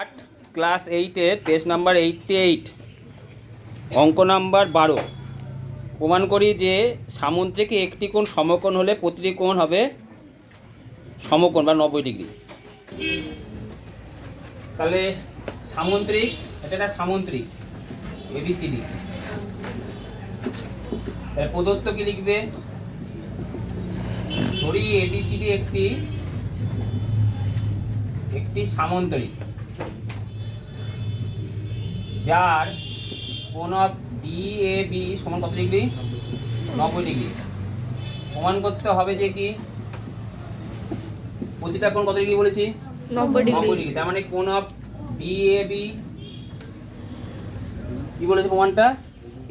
আট, ক্লাস এইটের page number eighty eight অঙ্ক নাম্বার বারো। প্রমাণ করি যে সামুদ্রিক একটি কোণ সমকোণ হলে প্রতিটি কোণ হবে সমকোণ বা নব্বই ডিগ্রি। তাহলে সামুদ্রিক, এটা একটা সামুদ্রিক এবিসিডি তাহলে প্রদত্ত কি লিখবে? ধরি এবিসিডি একটি একটি সামন্তরিক। যার কোন অফ ডি এ বি সমান কত ডিগ্রি? নব্বই ডিগ্রি। প্রমাণ করতে হবে যে কি? প্রতিটা কোণ কত ডিগ্রি বলেছি? নব্বই ডিগ্রি। তার মানে কোন অফ ডি এ বি কি বলেছে প্রমাণটা?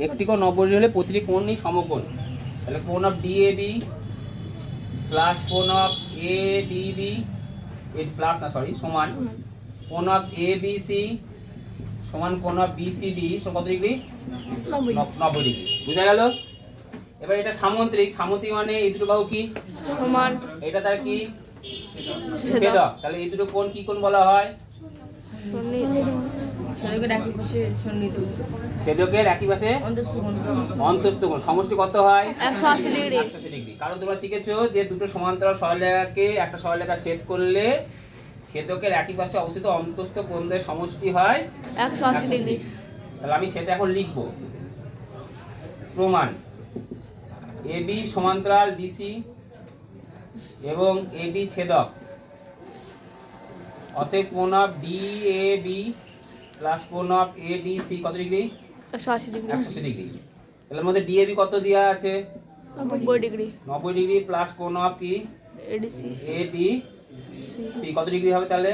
একটি কোণ নব্বই ডিগ্রি হলে প্রতিটি কোণই সমকোণ। তাহলে কোন of D A B plus কোন of A D B plus না সরি সমান। কোন অফ এ বি সি সমান কোন অফ বি সি ডি সমান কত ডিগ্রি? নব্বই নব- নব্বই ডিগ্রি। বুঝা গেল? এবার এটা সামুদ্রিক সামুদ্রিক মানে এই দুটো বাহু কি? সমান। এটা তার কি? ছেদক। তাহলে এই দুটো কোণ কি কোণ বলা হয়? ছেদকের একই পাশে অন্তস্থ কোণ। সমষ্টি কত হয়? ডিগ্রি। 180 ডিগ্রি। কারণ তোমরা শিখেছো যে দুটো সমান্তরাল সরলরেখাকে একটা সরলরেখা ছেদ করলে ছেদকের একই পাশে অবস্থিত অন্তস্থ কোণদের সমষ্টি হয় একশো আশি ডিগ্রি। তাহলে আমি সেটা এখন লিখব। প্রমাণ। এবি সমান্তরাল ডিসি এবং এডি ছেদক। অতএব কোণ of D A B plus কোণ অফ এ ডি সি কত ডিগ্রি? একশো আশি ডিগ্রি। একশো ডিগ্রি। তাহলে মধ্যে ডিএবি কত দেওয়া আছে? নব্বই ডিগ্রি। নব্বই ডিগ্রি প্লাস কোণ অফ কি? এডিসি সি কত ডিগ্রি হবে তাহলে?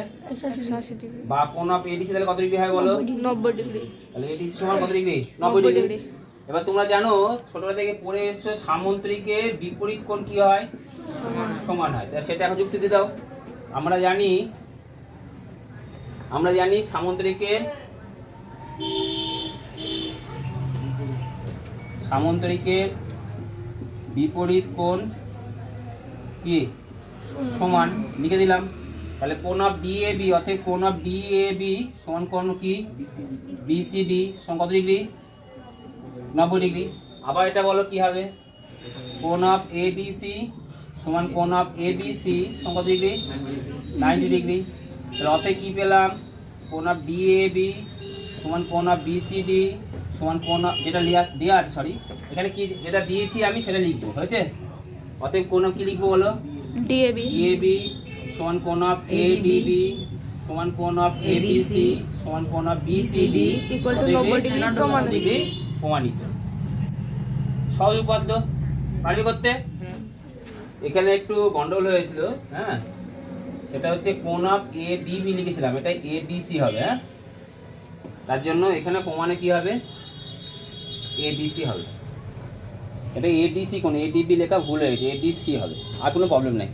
ডিগ্রি। বা কোণ অফ এডিসি তাহলে কত ডিগ্রি হয় বলো? ডিগ্রি। তাহলে এডিসি সমান কত ডিগ্রি নব্বই ডিগ্রি। এবার তোমরা জানো ছোটবেলা থেকে পড়ে এসছো সামন্ত্রিকের বিপরীত কোণ কি হয়? সমান হয়। তা সেটা এখন যুক্তি দিয়ে দাও। আমরা জানি আমরা জানি সামন্ত্রিকের সামন্তরিকের বিপরীত কোণ কি? সমান, লিখে দিলাম। তাহলে কোন অফ ডিএবি অর্থাৎ কোণ অফ ডি এ বি সমান কোণ কি? বিসিডি সমান কত ডিগ্রি নব্বই ডিগ্রি আবার এটা বলো কি হবে? কোন অফ এডিসি সমান কোন অফ এবিসি সমান কত ডিগ্রি নাইনটি ডিগ্রি তাহলে অতএব কি পেলাম? কোন অফ ডি এ বি সমান কোন অফ বিসিডি সমান of- যেটা দেওয়া আছে সরি এখানে কি যেটা দিয়েছি আমি সেটা লিখব, হয়েছে? অতএব of কি লিখব বলো? ডিএবি ডিএবি সমান কোণ অফ এডিবি সমান কোণ অফ এবিসি সমান কোণ of BCD Equal to 90 degree প্রমাণিত। প্রমাণিত। সহজ উপাদ্য। পারবি করতে? এখানে একটু গন্ডগোল হয়েছিল হ্যাঁ? সেটা হচ্ছে কোণ অফ এ ডিবি লিখেছিলাম এটা এ ডিসি হবে হ্যাঁ? তার জন্য এখানে প্রমাণে কি হবে? এ ডিসি হবে। এটা এডিসি কোন এডিবি লেখা ভুল হয়ে গেছে এডিসি হবে আর কোনো প্রবলেম নেই।